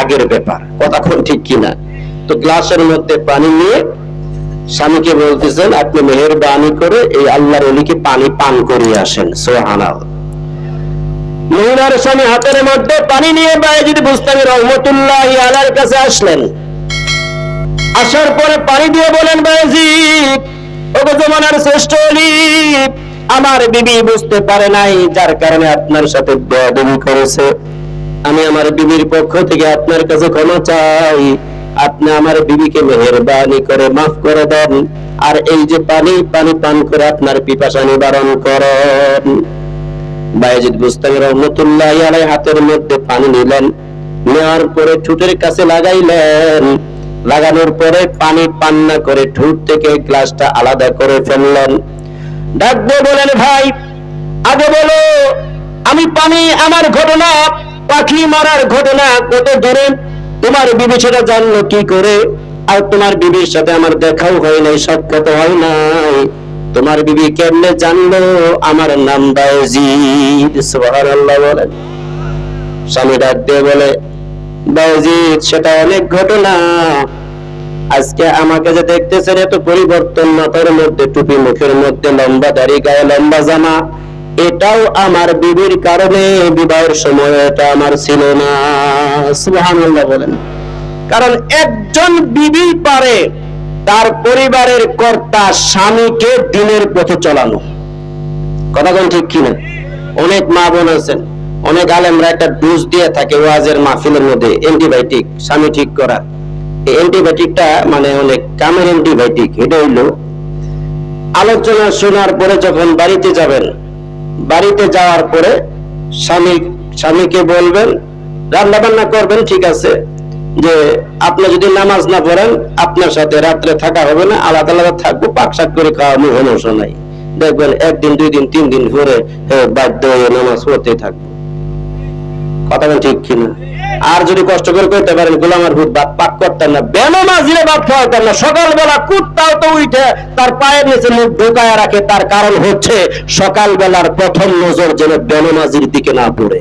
আগের ব্যাপার। কোন ঠিক কিনা? তো গ্লাসের মধ্যে পানি নিয়ে স্বামীকে বলতেছেন, আপনি মেহেরবানি করে এই আল্লাহর অলিকে পানি পান করিয়ে আসেন। সোহানাল মহিলার স্বামী হাতের মধ্যে পানি নিয়ে রহমতুল্লাহ কাছে আসলেন, আসার পরে পানি দিয়ে বলেন বায়েজিদ ওগো জমানার শ্রেষ্ঠ অলি, আমার বিবি বুঝতে পারে নাই, যার কারণে আপনার সাথে বেয়াদবি করেছে। আমি আমার বিবির পক্ষ থেকে আপনার কাছে ক্ষমা চাই। আপনি আমার বিবিকে মেহেরবানি করে মাফ করে দেন। আর এই যে পানি পানি পান করে আপনার পিপাসা নিবারণ করেন। বায়েজিদ বুস্তামি রহমতুল্লাহ আলাই হাতের মধ্যে পানি নিলেন। নেওয়ার পরে ঠুটের কাছে লাগাইলেন। লাগানোর পরে পানি পান না করে ঠুট থেকে গ্লাসটা আলাদা করে ফেললেন। ডাক বলেন, ভাই, আগে বলো, আমি পানি আমার ঘটনা পাখি মারার ঘটনা কত দূরে? তোমার বিবি সেটা জানলো কি করে? আর তোমার বিবির সাথে আমার দেখাও হয় নাই সাক্ষাৎ হয় নাই। তোমার বিবি কেমনে জানলো? আমার নাম বায়জিদ স্বামী ডাক বলে বায়জিদ সেটা অনেক ঘটনা। আজকে আমাকে যে দেখতেছেন, এত পরিবর্তন, মাথার মধ্যে টুপি, মুখের মধ্যে লম্বা দাড়ি, গায়ে লম্বা জামা। এটাও আমার বিবির কারণে, বিবাহের সময় এটা আমার ছিল না। বলেন। কারণ একজন বিবি পারে তার পরিবারের কর্তা স্বামীকে দিনের পথে চলানো। কথা কোন ঠিক কিনা? অনেক মা বোন আছেন, অনেক আলেমরা একটা ডোজ দিয়ে থাকে ওয়াজের মাহফিলের মধ্যে, অ্যান্টিবায়োটিক, স্বামী ঠিক করা। এই অ্যান্টিবায়োটিকটা মানে অনেক কামের অ্যান্টিবায়োটিক, এটা হইল। আলোচনা শোনার পরে যখন বাড়িতে যাবেন বাড়িতে যাওয়ার পরে স্বামী, স্বামীকে বলবেন রান্না বান্না করবেন, ঠিক আছে। যে আপনি যদি নামাজ না পড়েন, আপনার সাথে রাত্রে থাকা হবে না, আলাদা আলাদা থাকব পাকশাক করে খাওয়া মুখ সমস্যা নাই। দেখবেন একদিন, দুই দিন, তিন দিন ঘুরে বাধ্য হয়ে নামাজ পড়তে থাকব। কথা ঠিক কিনা? আর যদি কষ্ট করে করতে পারেন, গোলামের ভূত বাদ পাক করতেন না। বেনমাজিরে বাপ খাওয়াতেন না। সকালবেলা কুত্তাও তো উঠে তার পায়ের নিচে মুখ ঢোকায় রাখে। তার কারণ হচ্ছে, সকালবেলার প্রথম নজর যেন বেনমাজির দিকে না পড়ে।